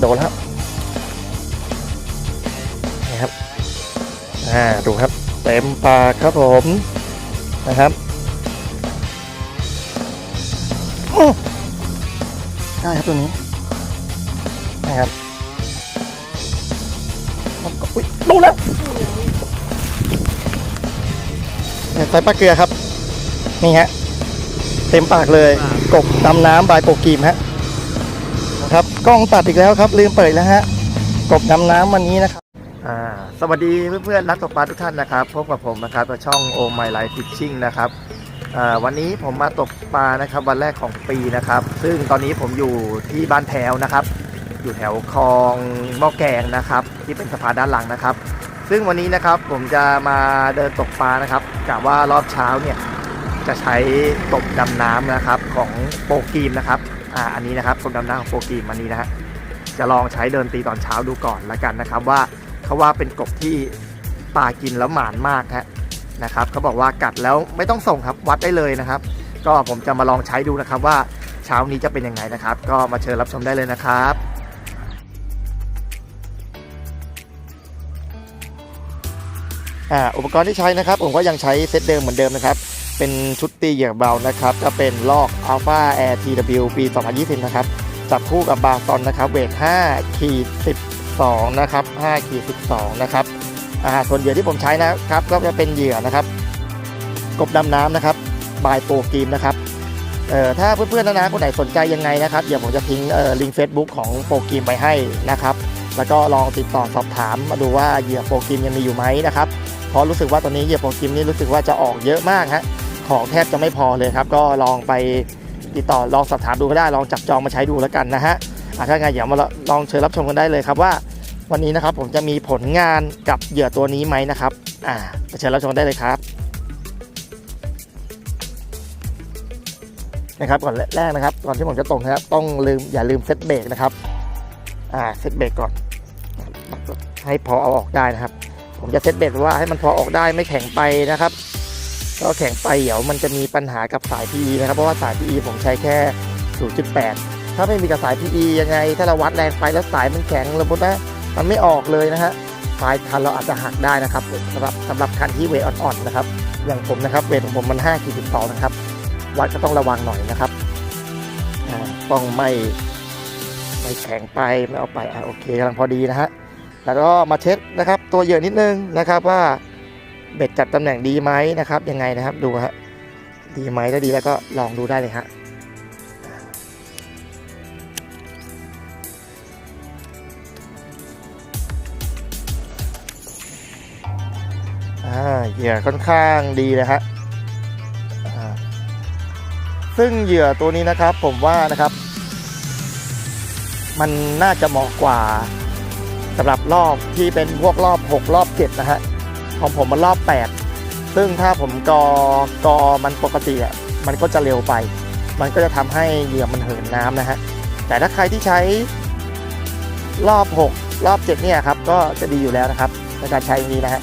โดนแล้วนี่ครับอ่าดูครับ เต็มปากครับผมนะครับอื้อได้ครับตัวนี้นะครับแล้วก็อุ๊ยโดนแล้วเนี่ยใส่ปลาเกลือครับ นี่ฮะ เต็มปากเลย กบดำน้ำบายโปรกีมฮะนะ ครับกล้องตัดอีกแล้วครับ ลืมเปิดแล้วฮะกบดำน้ำวันนี้นะครับสวัสดีเพื่อนๆนักตกปลาทุกท่านนะครับพบกับผมนะครับช่องโอไมไลฟ์ฟิชชิ่งนะครับวันนี้ผมมาตกปลานะครับวันแรกของปีนะครับ ซึ่งตอนนี้ผมอยู่ที่บ้านแถวนะครับ อยู่แถวคลองหม้อแกงนะครับ ที่เป็นสะพานด้านหลังนะครับ ซึ่งวันนี้นะครับผมจะมาเดินตกปลานะครับกะว่ารอบเช้าเนี่ยจะใช้กดำน้ำนะครับของโปรกีมนะครับ อ่าอันนี้นะครับกบดำน้ำของโปรกีมันนี้นะฮะจะลองใช้เดินตีตอนเช้าดูก่อนละกันนะครับ ว่าเขาว่าเป็นกบที่ปลากินแล้วหมานมากฮะนะครับเขาบอกว่ากัดแล้วไม่ต้องส่งครับวัดได้เลยนะครับ ก็ผมจะมาลองใช้ดูนะครับว่าเช้านี้จะเป็นยังไงนะครับ ก็มาเชิญรับชมได้เลยนะครับอ่าอุปกรณ์ที่ใช้นะครับ ผมก็ยังใช้เซตเดิมเหมือนเดิมนะครับ เป็นชุดตีเหยื่อเบานะครับ ก็เป็นลอก Alpha Air TW ปี 2020 นะครับ จับคู่กับบาซอนนะครับเวท5ขีด12 นะครับ5ขีด12 นะครับอ่าส่วนเหยื่อที่ผมใช้นะครับ ก็จะเป็นเหยื่อนะครับ กบดำน้ำนะครับบายโปรกีมนะครับเอ่อถ้าเพื่อนๆนะนะคนไหนสนใจยังไงนะครับเดี๋ยวผมจะทิ้งเอ่อลิงก์เฟซบุ๊กของโปรกีมไปให้นะครับ แล้วก็ลองติดต่อสอบถามมาดูว่าเหยื่อโปรกีมยังมีอยู่ไหมนะครับเพราะรู้สึกว่าตอนนี้เหยื่อโปรกีมนี่รู้สึกว่าจะออกเยอะมากฮะ ของแทบจะไม่พอเลยครับ ก็ลองไปติดต่อลองสอบถามดูก็ได้ ลองจับจองมาใช้ดูแล้วกันนะฮะอะถ้าไงเดี๋ยวมาลองเชิญรับชมกันได้เลยครับว่า วันนี้นะครับผมจะมีผลงานกับเหยื่อตัวนี้ไหมนะครับอ่าเชิญรับชมได้เลยครับนะครับก่อนแรกนะครับก่อนที่ผมจะตกนะครับต้องลืมอย่าลืมเซตเบรกนะครับอ่าเซตเบรกก่อน ให้พอเอาออกได้นะครับ ผมจะเซตเบรกว่าให้มันพอออกได้ไม่แข็งไปนะครับ ก็แข็งไปเดี๋ยวมันจะมีปัญหากับสาย PE นะครับ เพราะว่าสาย PE ผมใช้แค่ 0.8 ถ้าไม่มีกับสาย PE ยังไง ถ้าเราวัดแรงไปแล้วสายมันแข็งระบบนะมันไม่ออกเลยนะฮะปลายคันเราอาจจะหักได้นะครับสำหรับสำหรับคันที่เวทอ่อนๆนะครับ อย่างผมนะครับเวทของผมมัน5ขีด12นะครับ วัดก็ต้องระวังหน่อยนะครับต้องไม่ไม่แข็งไปไม่เอาไปอะโอเคกำลังพอดีนะฮะแล้วก็มาเช็คนะครับ ตัวเหยื่อนิดนึงนะครับว่า เบ็ดจัดตำแหน่งดีไหมนะครับ ยังไงนะครับดูฮะดีไหมถ้าดีแล้วก็ลองดูได้เลยฮะเหยื่อค่อนข้างดีเลยฮะซึ่งเหยื่อตัวนี้นะครับผมว่านะครับ มันน่าจะเหมาะกว่าสำหรับรอบที่เป็นพวกรอบ 6 รอบ 7 นะฮะ ของผมมันรอบ 8 ซึ่งถ้าผมกอกอมันปกติอะมันก็จะเร็วไป มันก็จะทำให้เหยื่อมันเหินน้ำนะฮะ แต่ถ้าใครที่ใช้รอบ 6 รอบ 7 เนี่ยครับ ก็จะดีอยู่แล้วนะครับในการใช้นี้นะฮะ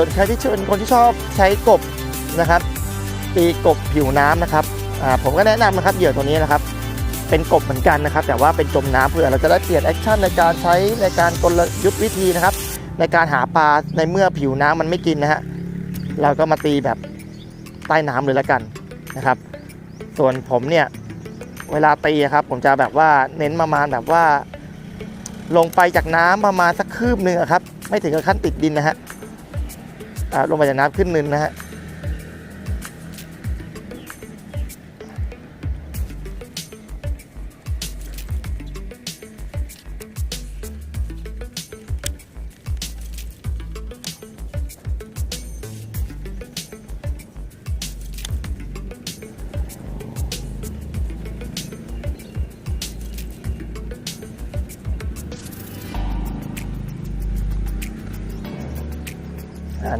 ส่วนใครที่เป็นคนที่ชอบใช้กบนะครับ ตีกบผิวน้ำนะครับผมก็แนะนำนะครับเหยื่อตัวนี้นะครับ เป็นกบเหมือนกันนะครับ แต่ว่าเป็นจมน้ำเพื่อเราจะได้เปลี่ยนแอคชั่นในการใช้ในการกลยุทธวิธีนะครับ ในการหาปลาในเมื่อผิวน้ำมันไม่กินนะฮะเราก็มาตีแบบใต้น้ำเลยละกันนะครับ ส่วนผมเนี่ยเวลาตีครับ ผมจะแบบว่าเน้นประมาณแบบว่า ลงไปจากน้ำประมาณสักคืบหนึ่งครับ ไม่ถึงกับขั้นติดดินนะฮะ ลงมาจากน้ำขึ้นนินนะฮะ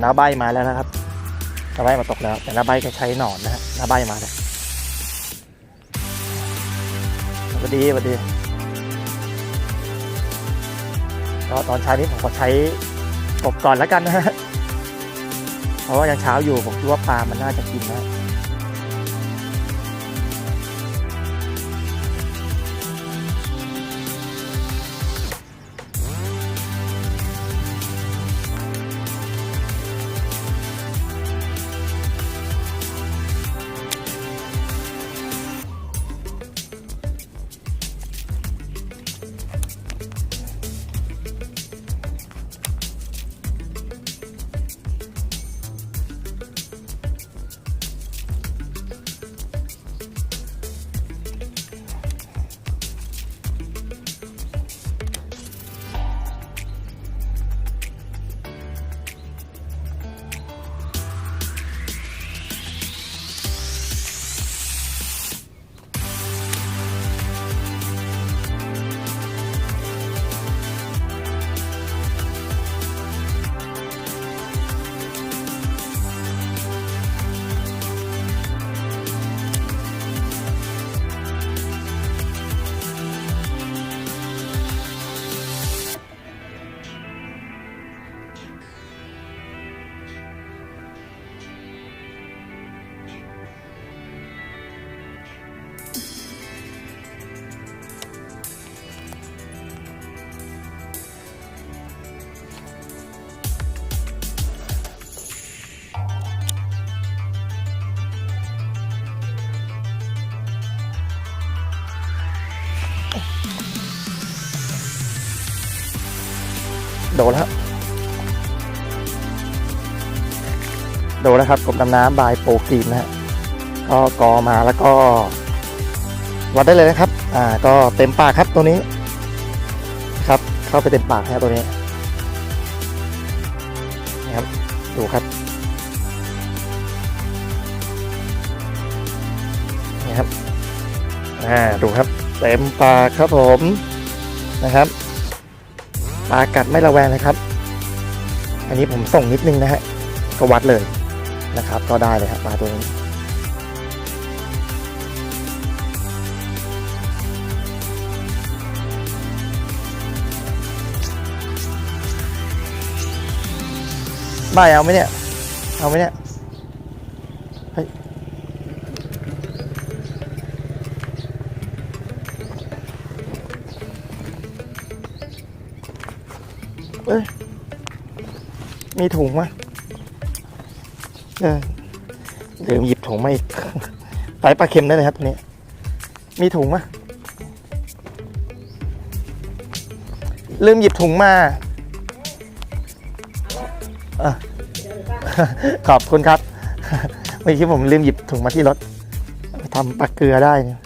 น้าใบมาแล้วนะครับน้าใบมาตกแล้ว แต่น้าใบก็ใช้หนอนนะฮะน้าใบมาแล้วสวัสดีสวัสดีก็ตอนเช้านี้ผมก็ใช้กบก่อนแล้วกันนะฮะเพราะว่ายังเช้าอยู่ผมคิดว่าปลามันน่าจะกินนะ โดนแล้ว โดนแล้วครับกบดำน้ำบายโปรกรีนนะฮะก็กอมาแล้วก็วัดได้เลยนะครับ อ่า ก็เต็มปากครับตัวนี้ ครับ เข้าไปเต็มปากนะตัวนี้นะครับ ดูครับนี่ครับ อ่า ดูครับ เต็มปากครับผม นะครับ ปลากัดไม่ระแวงเลยครับ อันนี้ผมส่งนิดนึงนะฮะก็วัดเลยนะครับ ก็ได้เลยครับปลาตัวนี้บ่ายเอาไหมเนี่ย เอาไหมเนี่ย เอ้ย มีถุงไหมเออลืมหยิบถุงมาอีกไปปลาเค็มได้เลยครับตัวนี้มีถุงไหมลืมหยิบถุงมาอขอบคุณครับเมื่อกี้ผมลืมหยิบถุงมาที่รถไปทำปลาเกลือได้เนี่ย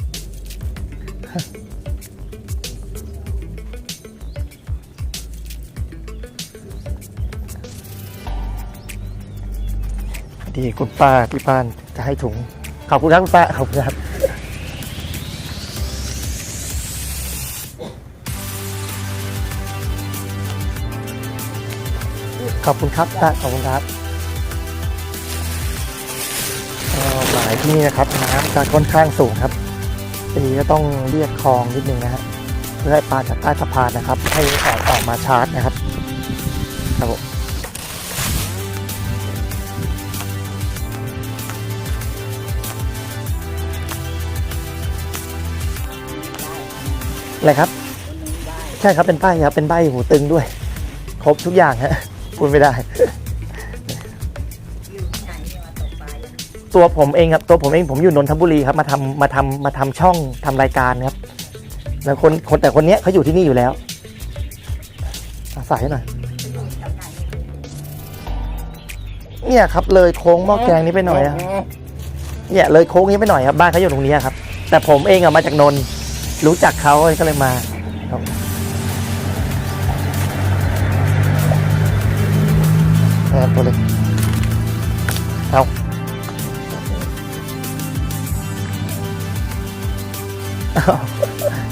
ดีคุณป้าที่บ้านจะให้ถุง ขอบคุณครับคุณป้าขอบคุณครับขอบคุณครับป้าขอบคุณครับหมายที่นี่นะครับน้ำจะค่อนข้างสูงครับปีก็ต้องเรียกคลองนิดนึงนะฮะเพื่อให้ปลาจากใต้สะพานนะครับ ให้ออกออกมาชาร์จนะครับครับผม อะไรครับ ใช่ครับเป็นป้ายครับเป็นใบหูตึงด้วย ครบทุกอย่างฮะพูดไม่ได้ ตัวผมเองครับตัวผมเองผมอยู่นนทบุรีครับมาทำมาทำมาทำช่องทำรายการครับแล้วคนคนแต่คนเนี้ยเขาอยู่ที่นี่อยู่แล้วอาศัยหน่อยเนี่ยครับเลยโค้งหม้อแกงนี้ไปหน่อยอะเนี่ยเลยโค้งนี้ไปหน่อยครับบ้านเขาอยู่ตรงนี้ครับ แต่ผมเองอะมาจากนนท์ รู้จักเขาก็เลยมาครับครับตัวเล็กเอา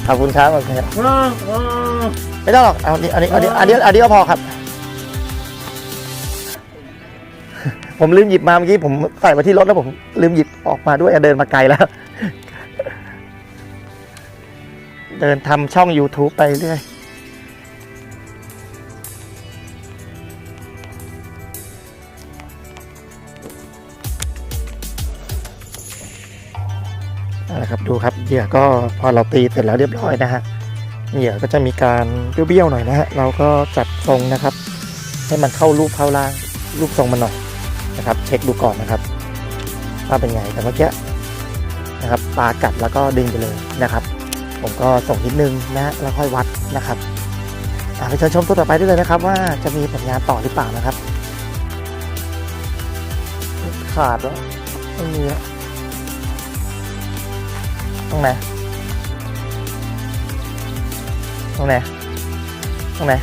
ขอบคุณครับขอบคุณครับไม่ต้องหรอกเอาอันนี้อันนี้อันนี้อันนี้อันนี้ก็พอครับ ผมลืมหยิบมาเมื่อกี้ผมใส่มาที่รถแล้วผมลืมหยิบออกมาด้วยเดินมาไกลแล้ว เดินทำช่อง YouTube ไปเรื่อย นะครับดูครับเหยื่อก็พอเราตีเสร็จแล้วเรียบร้อยนะฮะเหยื่อก็จะมีการเบี้ยวๆหน่อยนะฮะเราก็จัดทรงนะครับ ให้มันเข้ารูปเข้าล่างรูปทรงมันหน่อยนะครับ เช็คดูก่อนนะครับว่าเป็นไงแต่เมื่อกี้นะครับปากัดแล้วก็ดึงไปเลยนะครับ ผมก็ส่งนิดนึงนะแล้วค่อยวัดนะครับไปเชิญชมตัวต่อไปได้เลยนะครับ ว่าจะมีผลงานต่อหรือเปล่านะครับ ขาดแล้วไม่มีแล้วตรงไหนตรงไหนตรงไหน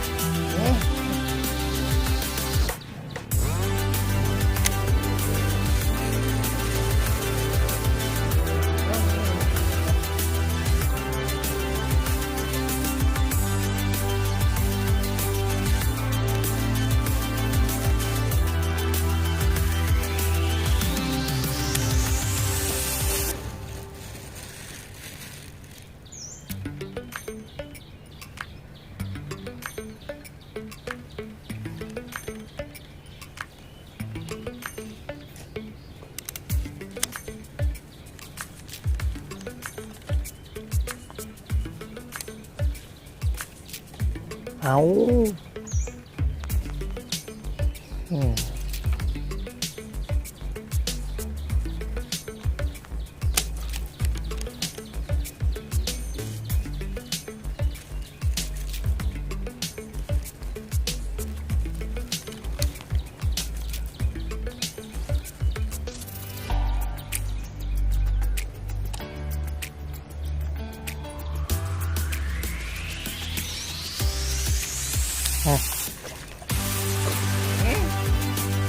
เอ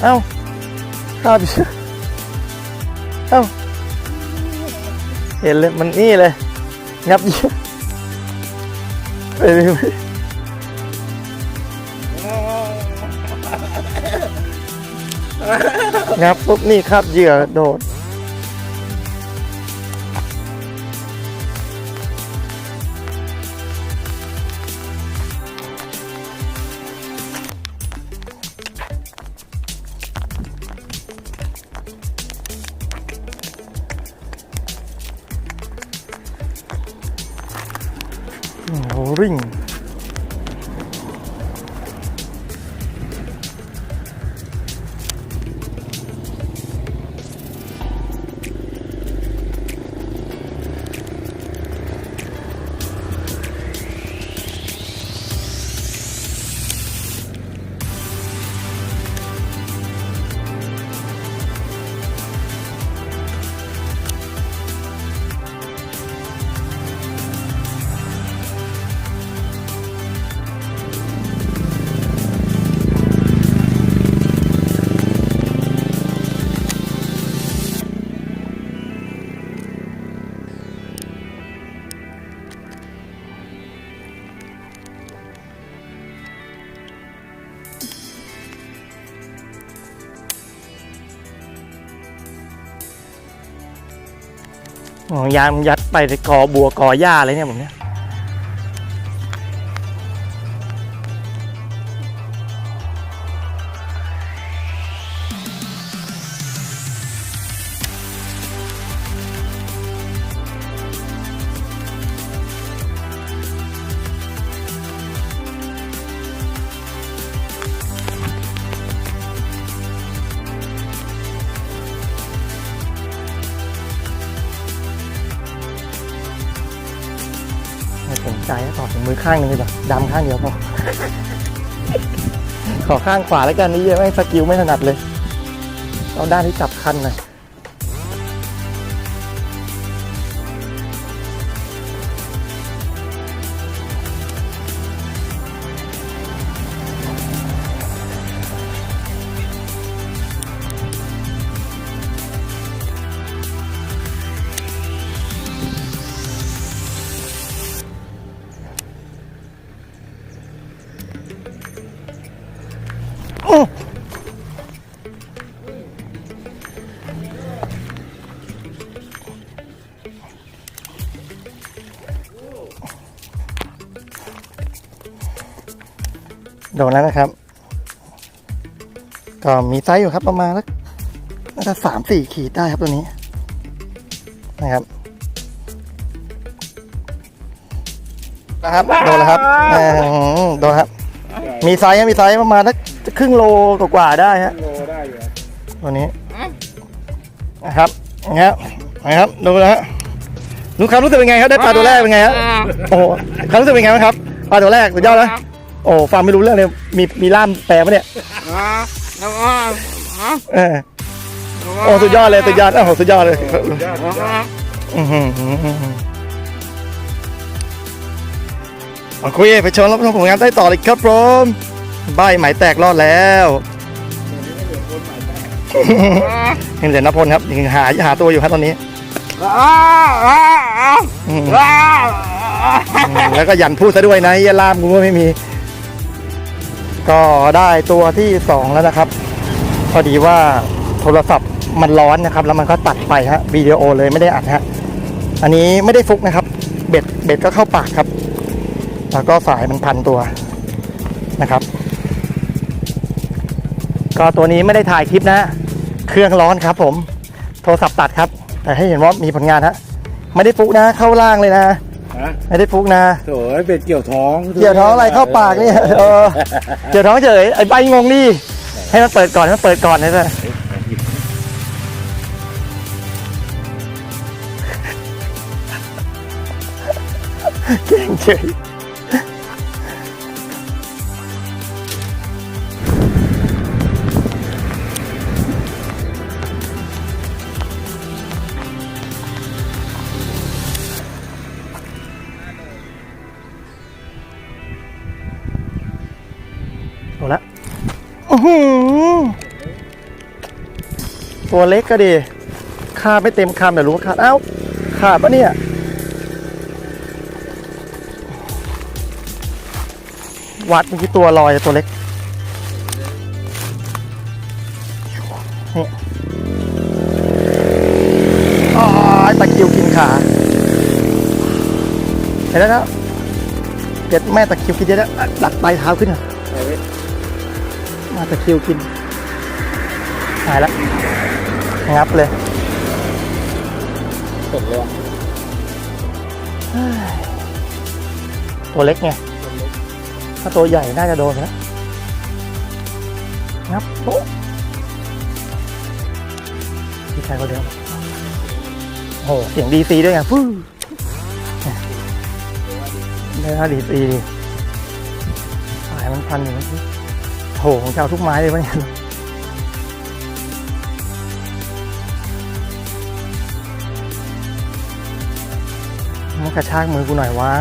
เอ้าข้าวดิเอ้าเห็นเลยมันนี่เลยงับเยอะไปเลยไปงับปุ๊บนี่คาบเหยื่อโดด ยามยัดไปกอบัวกอหญ้าเลยเนี่ยผมเนี่ย ข้างหนึงเลยเหรอดำข้างเดียวพอ ขอข้างขวาแล้วกันนี่เยอะไม่สกิลไม่ถนัดเลย เอาด้านที่จับคันหน่อย โดนแล้วนะครับ ก็มีไซส์อยู่ครับประมาณสักน่าจะสามสี่ขีดได้ครับตัวนี้นะครับนะครับโดนแล้วครับโดนครับ มีไซส์มีไซส์ประมาณสักครึ่งโลกว่าได้ฮะตัวนี้นะครับนะครับนะครับโดูนะฮะลูกครับรู้สึกเป็นไงครับได้ปลาตัวแรกเป็นไงฮะโอ้ครับรู้สึกเป็นไงบ้าครับปลาตัวแรกสุดยอดเลย อ้ฟังไม่รู้เรื่องเลยมีมีล่ามแปลปะเนี่ยเออโอ้สุดยอดเลยสุดยอดโอ้โหสุดยอดเลยอื้อหือเอาคุยไปชมรับชมผลงานได้ต่อเลยครับผมใบไหมแตกรอดแล้วเห็นเหรียญนพลครับยังหาหาตัวอยู่ครับตอนนี้อืมแล้วก็หยันพูดซะด้วยนะเหี้ยล่ามกูก็ไม่มี ก็ได้ตัวที่สองแล้วนะครับ พอดีว่าโทรศัพท์มันร้อนนะครับ แล้วมันก็ตัดไปฮะวิดีโอเลยไม่ได้อัดฮะอันนี้ไม่ได้ฟุกนะครับ เบ็ดเบ็ดก็เข้าปากครับ แล้วก็สายมันพันตัวนะครับ ก็ตัวนี้ไม่ได้ถ่ายคลิปนะ เครื่องร้อนครับ ผม โทรศัพท์ตัดครับ แต่ให้เห็นว่ามีผลงานฮะไม่ได้ฟุกนะเข้าล่างเลยนะ ฮะไม่ได้ฟุกนะโถ่เป็ดเกี่ยวท้องเกี่ยวท้องอะไรเข้าปากเนี่ยเออเกี่ยวท้องเฉยไอ้ใบงงนี่ให้มันเปิดก่อนให้มันเปิดก่อนนะจ๊ะเก่งเฉย ตัวเล็กก็ดีคาดไม่เต็มคำแต่รู้ว่าขาดเอ้าขาดปะเนี่ยวัดเมื่อกี้ตัวลอยตัวเล็กนี่อ๋อตะคิวกินขาเห็นแล้วนะเด็ดแม่ตะคิวกินเยอะแล้วดักปลายเท้าขึ้นอะ มาตะคริวกินหายแล้วงับเลยตกเลยตัวเล็กไงถ้าตัวใหญ่น่าจะโดนไปแล้วงับโป๊ะพี่ชายก็เดิมโอ้โหเสียงดีซีด้วยไงฟู้ได้ท่าดีซีดิสายมันพันอยู่เมื่อกี้ โถของเจ้าทุกไม้เลยวะเนี่ยมันกระชากมือกูหน่อยวะ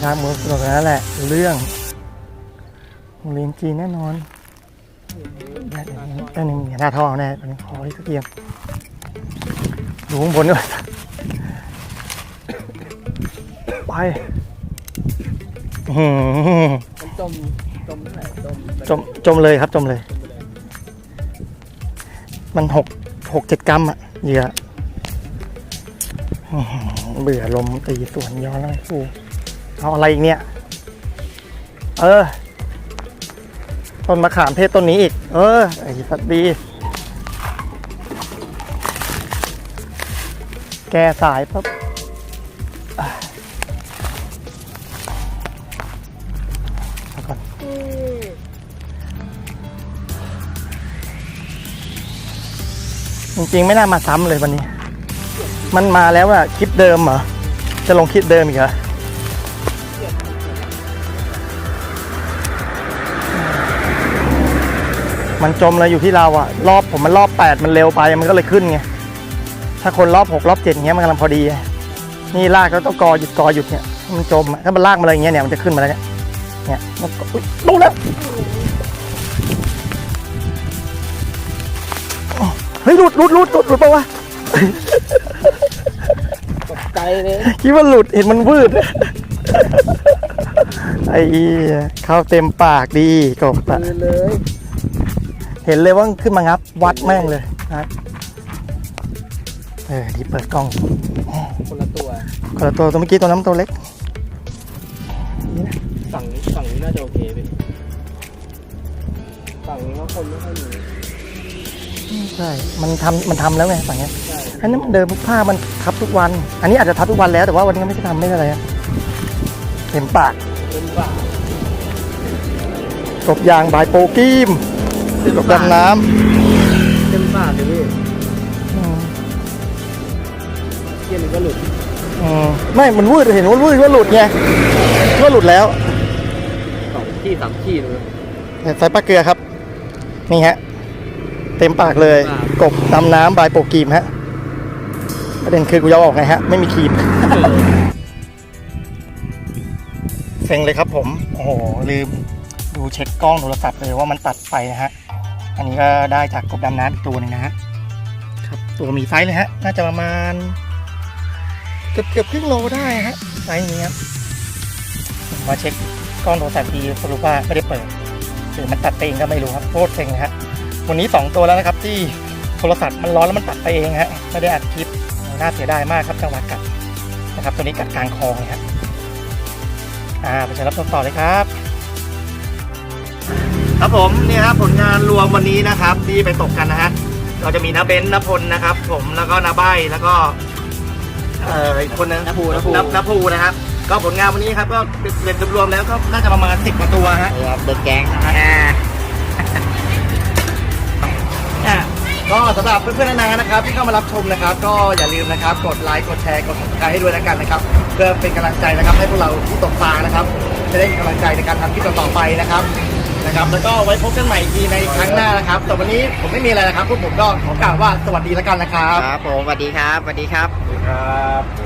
ชามือสนุกนั่นแหละ เรื่องเรียนจีนแน่นอนแน่แน่หนึ่งหน้าท่อแน่ตอนนี้ขอที่ตะเกียบดูข้างบนด้วยไปอื้อหือม จมจมที่ไหนจมจมจมเลยครับจมเลย มันหกหกเจ็ดกรัมอะเหยื่ออื้อหือเบื่อลมตีสวนย้อนแล้วไอ้ฟูเอาอะไรอีกเนี่ย เออ ต้นมะขามเทศต้นนี้อีก เออไอ้สัตว์ดี แกสายปั๊บ จริงๆไม่น่ามาซ้ำเลยวันนี้ มันมาแล้วอะคลิปเดิมเหรอ จะลงคลิปเดิมอีกเหรอมันจมเลยอยู่ที่เราอะรอบผมมันรอบแปดมันเร็วไปมันก็เลยขึ้นไงถ้าคนรอบหกรอบเจ็ดอย่างเงี้ยมันกำลังพอดี นี่ลากแล้วต้องกอหยุดกอหยุดเนี่ยมันจมถ้ามันลากมาเลยอย่างเงี้ยเนี่ยมันจะขึ้นมาแล้วเนี่ยเนี่ยมันก็อุ๊ยดูแล้ว ฮ้ยหลุดหลุดหลุดหลุดหลุดปะวะตกใจเลยคิดว่าหลุดเห็นมันวืด ไอ้เหี้ยเข้าเต็มปากดีกบอะคืนเลยเห็นเลยว่ามันขึ้นมางับ วัดแม่งเลยนะครับเออที่เปิดกล้องคนละตัว คนละตัวตัวเมื่อกี้ตัวน้ำตัวเล็กฝั่งนี้ฝั่งนี้น่าจะโอเคพี่ฝั่งนี้เขาคนไม่ค่อยมี ใช่ มันทำมันทำแล้วไงฝั่งเนี้ยใช่อันนี้นมันเดิมผ้ามันทับทุกวัน อันนี้อาจจะทับทุกวันแล้วแต่ว่าวันนี้ไม่ได้ทำไม่ได้อะไรอะเต็มปากเป็นบ้ากบยางบายโปกีมกบดำน้เต็มปากเลยพี่ำอืมเที่ยมันก็หลุดอืมไม่ มันวืดเห็นว่าวืดว่าหลุดไงว่าหลุดแล้วสองที่สามที่เลยเนี่ยใส่ปลาเกลือครับ นี่ฮะ เต็มปากเลยครับกบดำน้ำบายโปกีมฮะประเด็นคือกูจะเอาออกไงฮะ ไม่มีครีมเซ็งเลยครับผม โอ้โห ลืมดูเช็คกล้องโทรศัพท์เลยว่ามันตัดไปนะฮะ อันนี้ก็ได้จากกบดำน้ำอีกตัวหนึงนะฮะครับตัวมีไซส์เลยฮะ น่าจะประมาณ เกือบเกือบครึ่งโลได้ฮะไซส์นี้ครับผมมาเช็คกล้องโทรศัพท์ดีสรุปว่าไม่ได้เปิดหรือมันตัดไปเองก็ไม่รู้ครับโคตรเซ็งนะฮะ วันนี้ 2 ตัวแล้วนะครับที่โทรศัพท์มันร้อนแล้วมันตัดไปเองฮะไม่ได้อัดคลิปน่าเสียดายมากครับจังหวะกัดนะครับ ตัวนี้กัดกลางคอเลยฮะอ่าไปเชิญรับชมต่อเลยครับ ครับผมเนี่ยครับผลงานรวมวันนี้นะครับที่ไปตกกันนะฮะเราจะมีนาเบนซ์นาพลนะครับ ผมแล้วก็นาใบแล้วก็เอ่ออีกคนนึงน้ำพูน้ำพูนับนับภูนะครับ ก็ผลงานวันนี้ครับก็เรียนรวมๆแล้วก็น่าจะประมาณสิบกว่าตัวฮะ ครับเดินแก๊งอ่า ก็สำหรับเพื่อนๆนานานะครับ ที่เข้ามารับชมนะครับ ก็อย่าลืมนะครับ กดไลค์กดแชร์กดติดตามให้ด้วยแล้วกันนะครับเพื่อเป็นกำลังใจนะครับ ให้พวกเราที่ตกปลานะครับ จะได้มีกำลังใจในการทำคลิปต่อๆไปนะครับนะครับ แล้วก็ไว้พบกันใหม่อีกทีในครั้งหน้านะครับแต่วันนี้ผมไม่มีอะไรนะครับพวกผมก็ขอกล่าวว่าสวัสดีแล้วกันนะครับ ครับผมสวัสดีครับสวัสดีครับ ครับ